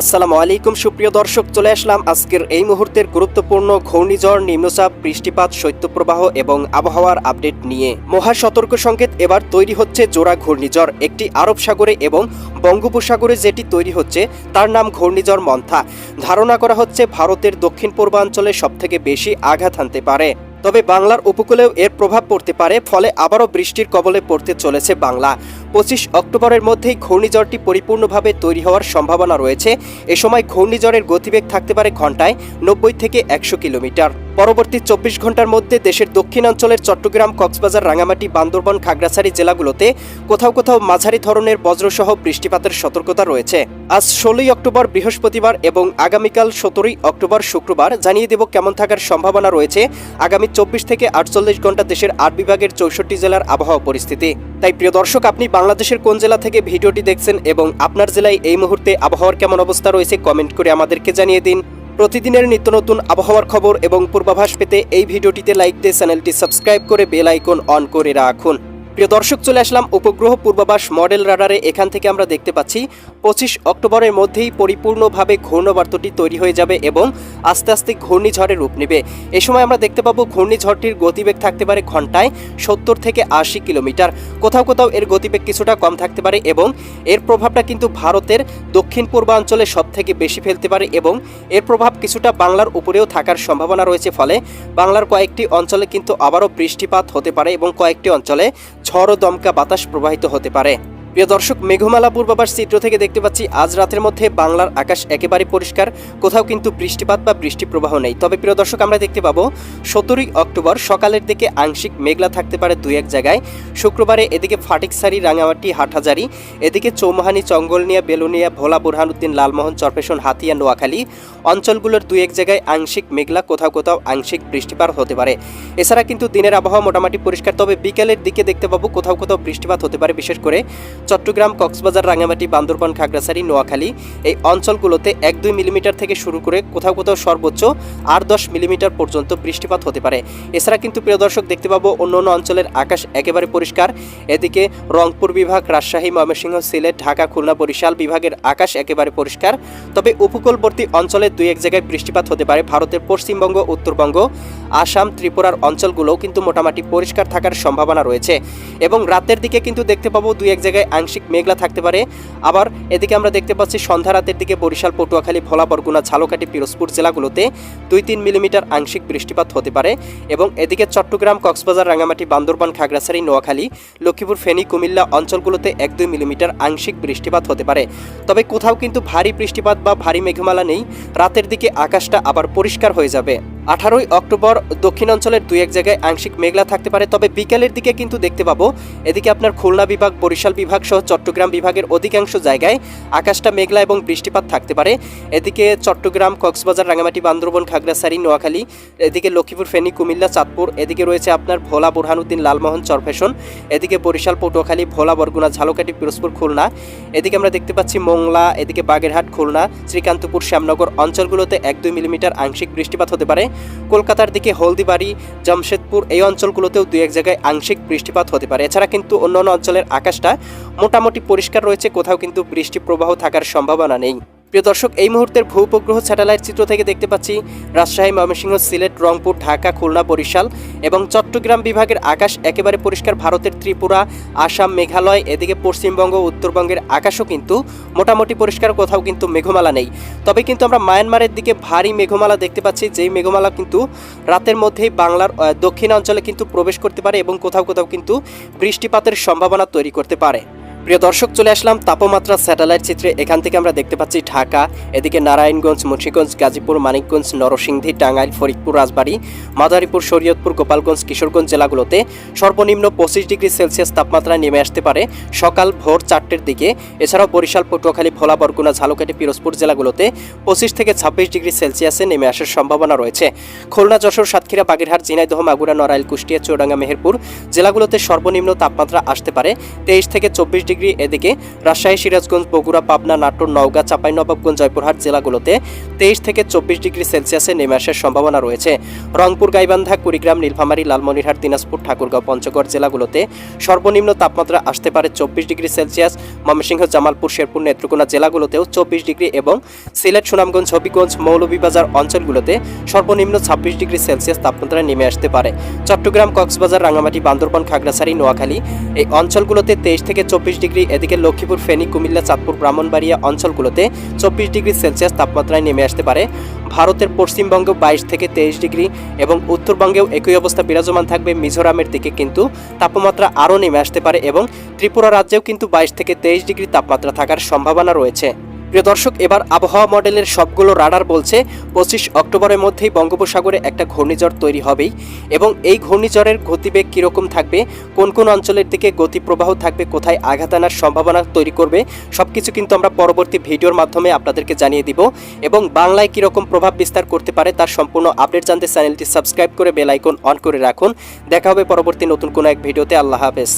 আসসালামু আলাইকুম, সুপ্রিয় দর্শক, চলে আসলাম আজকের এই মুহূর্তের গুরুত্বপূর্ণ ঘূর্ণিঝড়, নিম্নচাপ, বৃষ্টিপাত, শৈত্যপ্রবাহ এবং আবহাওয়ার আপডেট নিয়ে। মহা সতর্ক সংকেত এবার তৈরি হচ্ছে জোড়া ঘূর্ণিঝড়, একটি আরব সাগরে এবং বঙ্গোপসাগরে যেটি তৈরি হচ্ছে, তার নাম ঘূর্ণিঝড় মন্থা। ধারণা করা হচ্ছে ভারতের দক্ষিণ পূর্বাঞ্চলে সবথেকে বেশি আঘাত হানতে পারে। তবে বাংলার উপকূলেও এর প্রভাব পড়তে পারে, ফলে আবারও বৃষ্টির কবলে পড়তে চলেছে বাংলা। পঁচিশ অক্টোবরের মধ্যেই ঘূর্ণিঝড়টি পরিপূর্ণভাবে তৈরি হওয়ার সম্ভাবনা রয়েছে। এ সময় ঘূর্ণিঝড়ের গতিবেগ থাকতে পারে ঘন্টায় নব্বই থেকে একশো কিলোমিটার। পরবর্তী চব্বিশ ঘণ্টার মধ্যে দেশের দক্ষিণাঞ্চলের চট্টগ্রাম, কক্সবাজার রাঙামাটি বান্দরবন, খাগড়াছড়ি জেলাগুলোতে কোথাও কোথাও মাঝারি ধরনের বজ্রসহ বৃষ্টিপাতের সতর্কতা রয়েছে। আজ ষোলোই অক্টোবর বৃহস্পতিবার এবং আগামীকাল সতেরোই অক্টোবর শুক্রবার জানিয়ে দেব কেমন থাকার সম্ভাবনা রয়েছে। আগামী চব্বিশ থেকে আটচল্লিশ ঘণ্টা দেশের আট বিভাগের চৌষট্টি জেলার আবহাওয়া পরিস্থিতি। তাই প্রিয় দর্শক, আপনি বাংলাদেশের কোন জেলা থেকে ভিডিওটি দেখছেন এবং আপনার জেলায় এই মুহূর্তে আবহাওয়ার কেমন অবস্থা রয়েছে, কমেন্ট করে আমাদেরকে জানিয়ে দিন। প্রতিদিনের নিত্য নতুন আবহাওয়ার খবর এবং পূর্বাভাস পেতে এই ভিডিওটিতে লাইক দিয়ে চ্যানেলটি সাবস্ক্রাইব করে বেল আইকন অন করে রাখুন। প্রিয় দর্শক, চলে আসলাম উপগ্রহ পূর্বাভাস মডেল রাডারে। এখান থেকে আমরা দেখতে পাচ্ছি পঁচিশ অক্টোবরের মধ্যেই পরিপূর্ণভাবে ঘূর্ণবার্তটি তৈরি হয়ে যাবে এবং আস্তে আস্তে ঘূর্ণিঝড়ে রূপ নেবে। এ সময় আমরা দেখতে পাবো ঘূর্ণিঝড়টির গতিবেগ থাকতে পারে ঘন্টায় সত্তর থেকে আশি কিলোমিটার। কোথাও কোথাও এর গতিবেগ কিছুটা কম থাকতে পারে এবং এর প্রভাবটা কিন্তু ভারতের দক্ষিণ পূর্বাঞ্চলে সব থেকে বেশি ফেলতে পারে এবং এর প্রভাব কিছুটা বাংলার উপরেও থাকার সম্ভাবনা রয়েছে। ফলে বাংলার কয়েকটি অঞ্চলে কিন্তু আবারও বৃষ্টিপাত হতে পারে এবং কয়েকটি অঞ্চলে ঝড় দমকা বাতাস প্রবাহিত হতে পারে। প্রিয় দর্শক, মেঘমালা পূর্বাভাস চিত্র থেকে দেখতে পাচ্ছি, আজ রাতের মধ্যে বাংলার আকাশ একেবারে পরিষ্কার। কোথাও কিন্তু বৃষ্টিপাত বা বৃষ্টি প্রবাহ নেই। তবে প্রিয় দর্শক, আমরা দেখতে পাবো, সতেরোই অক্টোবর সকালের দিকে আংশিক মেঘলা থাকতে পারে দুই এক জায়গায়। শুক্রবারে এদিকে ফাটিকসারি, রাঙামাটি, হাটহাজারি, এদিকে চৌমাহানি, চঙ্গলনিয়া, বেলুনিয়া, ভোলা, বুরহানুদ্দিন, লালমোহন চরপেশন হাতিয়া, নোয়াখালী অঞ্চলগুলোর দুই এক জায়গায় আংশিক মেঘলা, কোথাও কোথাও আংশিক বৃষ্টিপাত হতে পারে। এছাড়া কিন্তু দিনের আবহাওয়া মোটামুটি পরিষ্কার, তবে বিকেলের দিকে দেখতে পাবো, কোথাও কোথাও বৃষ্টিপাত হতে পারে। বিশেষ করে চট্টগ্রাম, কক্সবাজার রাঙামাটি বান্দরবান, খাগড়াছড়ি, নোয়াখালী এই অঞ্চলগুলোতে এক দুই মিলিমিটার থেকে শুরু করে কোথাও কোথাও সর্বোচ্চ আট দশ মিলিমিটার পর্যন্ত বৃষ্টিপাত হতে পারে। এছাড়া কিন্তু প্রিয় দর্শক, দেখতে পাবো অন্য অন্য অঞ্চলের আকাশ একেবারে পরিষ্কার। এদিকে রংপুর বিভাগ, রাজশাহী, ময়মনসিংহ, সিলেট, ঢাকা, খুলনা, বরিশাল বিভাগের আকাশ একেবারে পরিষ্কার। তবে উপকূলবর্তী অঞ্চলে দুই এক জায়গায় বৃষ্টিপাত হতে পারে, ভারতের পশ্চিমবঙ্গ, উত্তরবঙ্গ, আসাম, ত্রিপুরার অঞ্চলগুলোও কিন্তু মোটামুটি পরিষ্কার থাকার সম্ভাবনা রয়েছে। এবং রাতের দিকে কিন্তু দেখতে পাবো দুই এক জায়গায় আংশিক মেঘলা থাকতে পারে। আবার এদিকে আমরা দেখতে পাচ্ছি সন্ধ্যা রাতের দিকে বরিশাল, পটুয়াখালী, ভোলা, বরগুনা, ঝালকাঠি, পিরোজপুর জেলাগুলোতে দুই তিন মিলিমিটার আংশিক বৃষ্টিপাত হতে পারে এবং এদিকে চট্টগ্রাম, কক্সবাজার রাঙামাটি বান্দরবান, খাগড়াছড়ি, নোয়াখালী, লক্ষ্মীপুর, ফেনী, কুমিল্লা অঞ্চলগুলোতে এক দুই মিলিমিটার আংশিক বৃষ্টিপাত হতে পারে। তবে কোথাও কিন্তু ভারী বৃষ্টিপাত বা ভারী মেঘমালা নেই। রাতের দিকে আকাশটা আবার পরিষ্কার হয়ে যাবে। আঠারোই অক্টোবর দক্ষিণাঞ্চলের দুই এক জায়গায় আংশিক মেঘলা থাকতে পারে, তবে বিকেলের দিকে কিন্তু দেখতে পাবো। এদিকে আপনার খুলনা বিভাগ, বরিশাল বিভাগ সহ চট্টগ্রাম বিভাগের অধিকাংশ জায়গায় আকাশটা মেঘলা এবং বৃষ্টিপাত থাকতে পারে। এদিকে চট্টগ্রাম, কক্সবাজার রাঙামাটি বান্দরবন, খাগড়াছড়ি, নোয়াখালী, এদিকে লক্ষ্মীপুর, ফেনী, কুমিল্লা, চাঁদপুর, এদিকে রয়েছে আপনার ভোলা, বুরহানুদ্দিন, লালমোহন, চরফেশন, এদিকে বরিশাল, পটুয়াখালী, ভোলা, বরগুনা, ঝালকাঠি, পিরোজপুর, খুলনা, এদিকে আমরা দেখতে পাচ্ছি মোংলা, এদিকে বাগেরহাট, খুলনা, শ্রীকান্তপুর, শ্যামনগর অঞ্চলগুলোতে এক দুই মিলিমিটার আংশিক বৃষ্টিপাত হতে পারে। কলকাতার দিকে হলদিবাড়ি, জামশেদপুর এই অঞ্চলগুলোতেও দু এক জায়গায় আংশিক বৃষ্টিপাত হতে পারে। এছাড়া কিন্তু অন্যান্য অঞ্চলের আকাশটা মোটামুটি পরিষ্কার রয়েছে, কোথাও কিন্তু বৃষ্টি প্রবাহ থাকার সম্ভাবনা নেই। প্রিয় দর্শক, এই মুহূর্তের ভূপগ্রহ স্যাটেলাইট চিত্র থেকে দেখতে পাচ্ছি রাজশাহী, ময়মনসিংহ, সিলেট, রংপুর, ঢাকা, খুলনা, বরিশাল এবং চট্টগ্রাম বিভাগের আকাশ একেবারে পরিষ্কার। ভারতের ত্রিপুরা, আসাম, মেঘালয়, এদিকে পশ্চিমবঙ্গ, উত্তরবঙ্গের আকাশও কিন্তু মোটামুটি পরিষ্কার, কোথাও কিন্তু মেঘমালা নেই। তবে কিন্তু আমরা মায়ানমারের দিকে ভারী মেঘমালা দেখতে পাচ্ছি, যেই মেঘমালা কিন্তু রাতের মধ্যেই বাংলার দক্ষিণাঞ্চলে কিন্তু প্রবেশ করতে পারে এবং কোথাও কোথাও কিন্তু বৃষ্টিপাতের সম্ভাবনা তৈরি করতে পারে। প্রিয় দর্শক, চলে আসলাম তাপমাত্রা স্যাটেলাইট চিত্রে। এখান থেকে আমরা দেখতে পাচ্ছি ঢাকা, এদিকে নারায়ণগঞ্জ, মুন্সিগঞ্জ, গাজীপুর, মানিকগঞ্জ, নরসিংদী, টাঙ্গাইল, ফরিদপুর, রাজবাড়ী, মাদারীপুর, শরীয়তপুর, গোপালগঞ্জ, কিশোরগঞ্জ জেলাগুলোতে সর্বনিম্ন পঁচিশ ডিগ্রি সেলসিয়াস তাপমাত্রা নেমে আসতে পারে সকাল ভোর চারটের দিকে। এছাড়াও বরিশাল, পটুয়াখালী, ভোলা, বরগুনা, ঝালকাঠি, পিরোজপুর জেলাগুলোতে পঁচিশ থেকে ছাব্বিশ ডিগ্রি সেলসিয়াসে নেমে আসার সম্ভাবনা রয়েছে। খুলনা, যশোর, সাতক্ষীরা, বাগেরহাট, ঝিনাইদহ, মাগুরা, নড়াইল, কুষ্টিয়া চৌডাঙ্গা মেহেরপুর জেলাগুলোতে সর্বনিম্ন তাপমাত্রা আসতে পারে তেইশ থেকে চব্বিশ ডিগ্রি এদিকে রাজশাহী, সিরাজগঞ্জ, বগুড়া, পাবনা, নাটোর, নওগাঁ চাঁপাইনবাবগঞ্জ জয়পুরহাট জেলাগুলোতে তেইশ থেকে চব্বিশ ডিগ্রি সেলসিয়াসে নেমে আসার সম্ভাবনা রয়েছে। রংপুর, গাইবান্ধা, কুড়িগ্রাম, নীলফামারী, লালমনিরহাট, দিনাজপুর, ঠাকুরগাঁও, পঞ্চগড় জেলাগুলোতে সর্বনিম্ন তাপমাত্রা আসতে পারে চব্বিশ ডিগ্রি সেলসিয়াস। ময়মনসিংহ, জামালপুর, শেরপুর, নেত্রকোনা জেলাগুলোতেও চব্বিশ ডিগ্রি এবং সিলেট, সুনামগঞ্জ, হবিগঞ্জ, মৌলভীবাজার অঞ্চলগুলোতে সর্বনিম্ন ছাব্বিশ ডিগ্রি সেলসিয়াস তাপমাত্রা নেমে আসতে পারে। চট্টগ্রাম, কক্সবাজার রাঙামাটি বান্দরবান, খাগড়াছড়ি, নোয়াখালী এই অঞ্চলগুলোতে তেইশ থেকে চব্বিশ ডিগ্রি এদিকে লক্ষ্মীপুর, ফেনী, কুমিল্লা, চাঁদপুর, ব্রাহ্মণবাড়িয়া অঞ্চলগুলোতে চব্বিশ ডিগ্রি সেলসিয়াস তাপমাত্রায় নেমে আসতে পারে। ভারতের পশ্চিমবঙ্গেও বাইশ থেকে তেইশ ডিগ্রি এবং উত্তরবঙ্গেও একই অবস্থা বিরাজমান থাকবে মিজোরামের দিকে কিন্তু তাপমাত্রা আরও নেমে আসতে পারে এবং ত্রিপুরা রাজ্যেও কিন্তু বাইশ থেকে তেইশ ডিগ্রি তাপমাত্রা থাকার সম্ভাবনা রয়েছে। প্রিয় দর্শক, এবার আবহাওয়া মডেলের সবগুলো রাডার বলছে পঁচিশ অক্টোবরের মধ্যেই বঙ্গোপসাগরে একটা ঘূর্ণিঝড় তৈরি হবেই এবং এই ঘূর্ণিঝড়ের গতিবেগ কীরকম থাকবে, কোন কোন অঞ্চলের দিকে গতিপ্রবাহ থাকবে, কোথায় আঘাত আনার সম্ভাবনা তৈরি করবে সব কিছু কিন্তু আমরা পরবর্তী ভিডিওর মাধ্যমে আপনাদেরকে জানিয়ে দিব এবং বাংলায় কীরকম প্রভাব বিস্তার করতে পারে তার সম্পূর্ণ আপডেট জানতে চ্যানেলটি সাবস্ক্রাইব করে বেল আইকন অন করে রাখুন। দেখা হবে পরবর্তী নতুন কোনো এক ভিডিওতে। আল্লাহ হাফেজ।